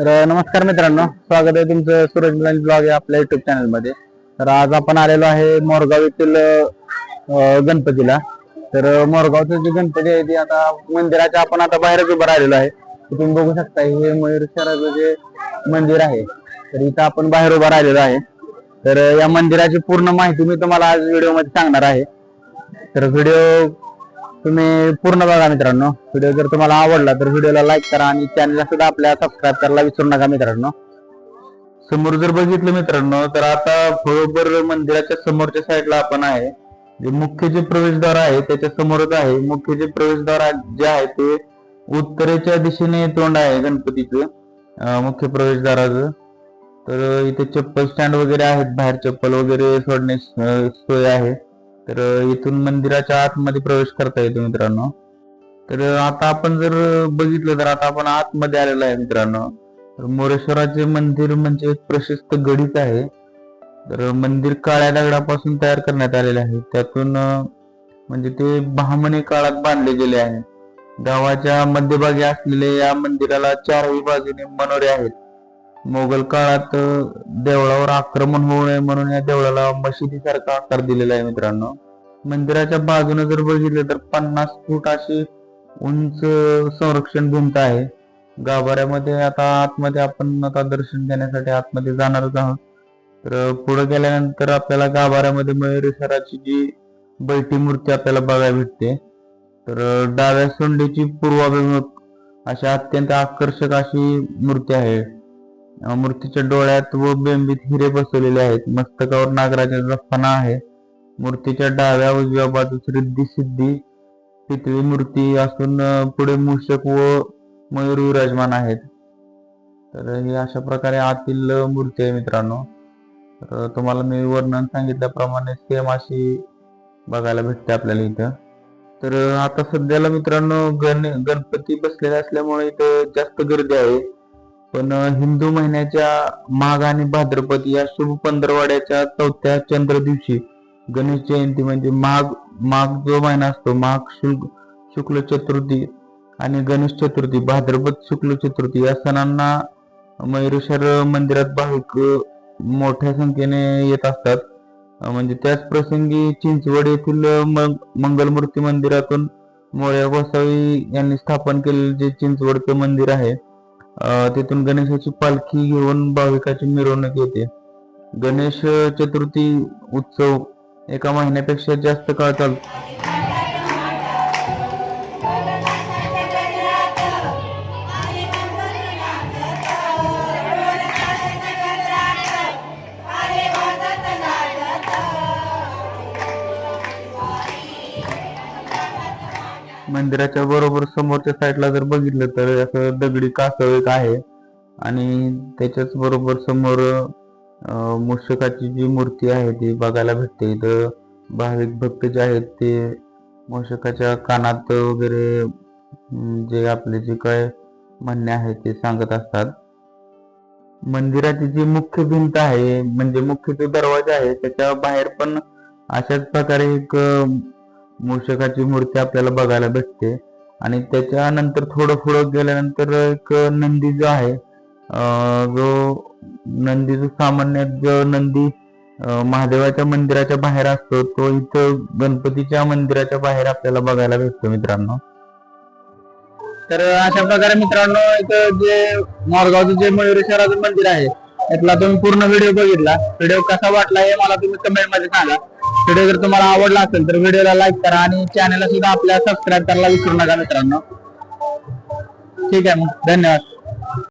तर नमस्कार मित्रांनो. स्वागत आहे तुमचं सूरज मुलांनी ब्लॉग आहे आपल्या युट्यूब चॅनलमध्ये तर आज आपण आलेलो आहे मोरगाव येथील गणपतीला. तर मोरगावचं जे गणपती आहे ते आता मंदिराच्या आपण आता बाहेरच उभं राहिलेलो आहे. तुम्ही बघू शकता हे मयूर शहराचं जे मंदिर आहे तर इथं आपण बाहेर उभं राहिलेलो आहे. तर या मंदिराची पूर्ण माहिती मी तुम्हाला आज व्हिडिओमध्ये सांगणार आहे. तर व्हिडिओ तुम्ही पूर्ण बघा मित्रांनो. व्हिडिओ जर तुम्हाला आवडला तर व्हिडिओला लाईक करा आणि चॅनलला सुद्धा आपल्या सबस्क्राईब करायला विसरू नका मित्रांनो. समोर जर बघितलं मित्रांनो तर आता बरोबर मंदिराच्या समोरच्या साईडला आपण आहे. जे मुख्य जे प्रवेशद्वार आहे त्याच्या समोरच आहे. मुख्य जे प्रवेशद्वार जे आहे ते उत्तरेच्या दिशेने तोंड आहे गणपतीचं मुख्य प्रवेशद्वाराचं. तर इथे चप्पल स्टँड वगैरे आहेत बाहेर चप्पल वगैरे सोडण्याची सोय आहे. तर इथून मंदिराच्या आतमध्ये प्रवेश करता येतो मित्रांनो. तर आता आपण जर बघितलं तर आता आपण आतमध्ये आलेलो आहे मित्रांनो. तर मोरेश्वराचे मंदिर म्हणजे एक प्रशस्त गडीच आहे. तर मंदिर काळ्या दगडापासून तयार करण्यात आलेले आहे. त्यातून म्हणजे ते बहामणी काळात बांधले गेले आहे. गावाच्या मध्यभागी असलेल्या या मंदिराला चारही बाजूने मनोरे आहेत. मोगल काळात देवळावर आक्रमण होऊ नये म्हणून या देवळाला मशिदीसारखा आकार दिलेला आहे मित्रांनो. मंदिराच्या बाजूने जर बघितलं तर पन्नास फूट अशी उंच संरक्षण भिंत आहे. गाभाऱ्यामध्ये आता आतमध्ये आपण आता दर्शन घेण्यासाठी आतमध्ये जाणारच आहोत. तर पुढे गेल्यानंतर आपल्याला गाभाऱ्यामध्ये मयुरेश्वराची जी बैठी मूर्ती आपल्याला बघायला भेटते. तर डाव्या सोंडीची पूर्वाभिमुख अशा अत्यंत आकर्षक अशी मूर्ती आहे. मूर्तीच्या डोळ्यात व बेंबीत हिरे बसवलेले आहेत. मस्तकावर नागराजाचा फणा आहे. मूर्तीच्या डाव्या उजव्या बाजूस रिद्धी सिद्धी पितळी मूर्ती असून पुढे मूषक व मयूर विराजमान आहेत. तर हे अशा प्रकारे आतील मूर्ती आहे मित्रांनो. तर तुम्हाला मी वर्णन सांगितल्याप्रमाणे सेम अशी बघायला भेटते आपल्याला इथं. तर आता सध्याला मित्रांनो गण गणपती बसलेले असल्यामुळे इथं जास्त गर्दी आहे. पण हिंदू महिन्याच्या माघ आणि भाद्रपद या शुभ पंधरवाड्याच्या चौथ्या चंद्र दिवशी गणेश जयंती म्हणजे माघ माघ जो महिना असतो माघ शुल्क शुक्ल चतुर्थी आणि गणेश चतुर्थी भाद्रपद शुक्ल चतुर्थी या सणांना मयुरेश्वर मंदिरात भाविक मोठ्या संख्येने येत असतात. म्हणजे त्याच प्रसंगी चिंचवड येथील मंग- मंगलमूर्ती मंदिरातून मोळ्या गोसावी यांनी स्थापन केलेले जे चिंचवडचं मंदिर आहे तिथून गणेशाची पालखी घेऊन भाविकाची मिरवणूक येते. गणेश चतुर्थी उत्सव एका महिन्यापेक्षा जास्त काळ चालतो. मंदिराच्या बरोबर समोरच्या साईडला जर बघितलं तर असं दगडी कासव एक आहे. आणि त्याच्याच बरोबर समोर मूषकाची जी मूर्ती आहे ती बघायला भेटते. इथं भाविक भक्त जे आहेत ते मूषकाच्या कानात वगैरे जे आपले जे काय म्हणणे आहे ते सांगत असतात. मंदिराची जी मुख्य भिंत आहे म्हणजे मुख्य जो दरवाजा आहे त्याच्या बाहेर पण अशाच प्रकारे एक मूषकाची मूर्ती आपल्याला बघायला भेटते. आणि त्याच्यानंतर थोडं पुढं गेल्यानंतर एक नंदी जो आहे जो नंदी जो सामान्य जो नंदी महादेवाच्या मंदिराच्या बाहेर असतो तो इथं गणपतीच्या मंदिराच्या बाहेर आपल्याला बघायला भेटतो मित्रांनो. तर अशा प्रकारे मित्रांनो इथं जे मोरगावचं जे मयुरेश्वराचं मंदिर आहे त्यातला तुम्ही पूर्ण व्हिडिओ बघितला. व्हिडिओ कसा वाटला हे मला तुम्ही कमेंटमध्ये सांगा. व्हिडिओ जर तुम्हाला आवडला असेल तर व्हिडिओला लाईक करा आणि चॅनलला सुद्धा आपल्या सबस्क्राईब करायला विसरू नका मित्रांनो. ठीक आहे मग. धन्यवाद.